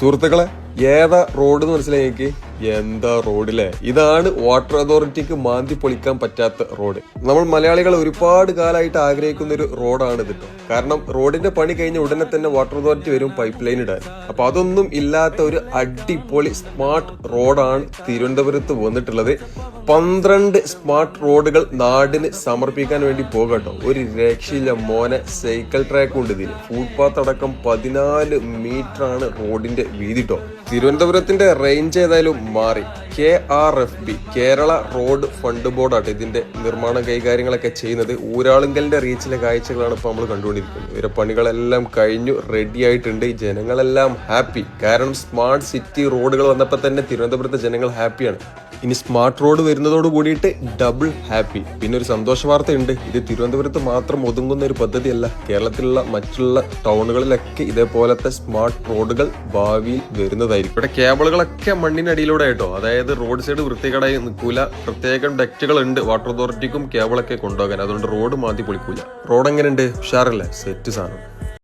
സുഹൃത്തുക്കളെ ഏതാ റോഡ് എന്ന് മനസ്സിലായി എന്താ റോഡിലെ ഇതാണ് വാട്ടർ അതോറിറ്റിക്ക് മാന്തി പൊളിക്കാൻ പറ്റാത്ത റോഡ്. നമ്മൾ മലയാളികൾ ഒരുപാട് കാലമായിട്ട് ആഗ്രഹിക്കുന്ന ഒരു റോഡാണ് ഇത് കാരണം റോഡിന്റെ പണി കഴിഞ്ഞ ഉടനെ തന്നെ വാട്ടർ അതോറിറ്റി വരും പൈപ്പ് ലൈൻ ഇടാൻ. അപ്പൊ അതൊന്നും ഇല്ലാത്ത ഒരു അടിപൊളി സ്മാർട്ട് റോഡാണ് തിരുവനന്തപുരത്ത് വന്നിട്ടുള്ളത്. പന്ത്രണ്ട് സ്മാർട്ട് റോഡുകൾ നാടിന് സമർപ്പിക്കാൻ വേണ്ടി പോകട്ടോ ഒരു രക്ഷയില്ല മോനെ. സൈക്കിൾ ട്രാക്ക് ഉണ്ട് ഇതിന് ഫുട്പാത്ത് അടക്കം പതിനാല് മീറ്ററാണ് റോഡിന്റെ വീതിട്ടോ തിരുവനന്തപുരത്തിന്റെ റേഞ്ച് ഏതായാലും മാറി. K R F B Kerala road fund ബോർഡാണ് ഇതിന്റെ നിർമ്മാണ കൈകാര്യങ്ങളൊക്കെ ചെയ്യുന്നത്. ഊരാളുങ്കലിന്റെ റീച്ചിലെ കാഴ്ചകളാണ് ഇപ്പൊ നമ്മൾ കണ്ടുകൊണ്ടിരിക്കുന്നത്. ഇവരെ പണികളെല്ലാം കഴിഞ്ഞു റെഡി ആയിട്ടുണ്ട്. ജനങ്ങളെല്ലാം ഹാപ്പി കാരണം സ്മാർട്ട് സിറ്റി റോഡുകൾ വന്നപ്പോൾ തന്നെ തിരുവനന്തപുരത്തെ ജനങ്ങൾ ഹാപ്പിയാണ് ഇനി സ്മാർട്ട് റോഡ് വരുന്നതോട് കൂടിയിട്ട് ഡബിൾ ഹാപ്പി പിന്നെ ഒരു സന്തോഷ വാർത്തയുണ്ട്. ഇത് തിരുവനന്തപുരത്ത് മാത്രം ഒതുങ്ങുന്ന ഒരു പദ്ധതിയല്ല. കേരളത്തിലുള്ള മറ്റുള്ള ടൗണുകളിലൊക്കെ ഇതേപോലത്തെ സ്മാർട്ട് റോഡുകൾ ഭാവിയിൽ വരുന്നതായിരിക്കും. ഇവിടെ കേബിളുകളൊക്കെ മണ്ണിനടിയിലൂടെ കേട്ടോ അതായത് റോഡ് സൈഡ് വൃത്തികേടായി നിൽക്കൂല. പ്രത്യേകം ഡെക്റ്റുകൾ ഉണ്ട് വാട്ടർ അതോറിറ്റിക്കും കേബിളൊക്കെ കൊണ്ടുപോകാൻ. അതുകൊണ്ട് റോഡ് മാറ്റി പൊളിക്കൂല. റോഡ് എങ്ങനെയുണ്ട്? ഉഷാറല്ലേ? സെറ്റ് സാധനം.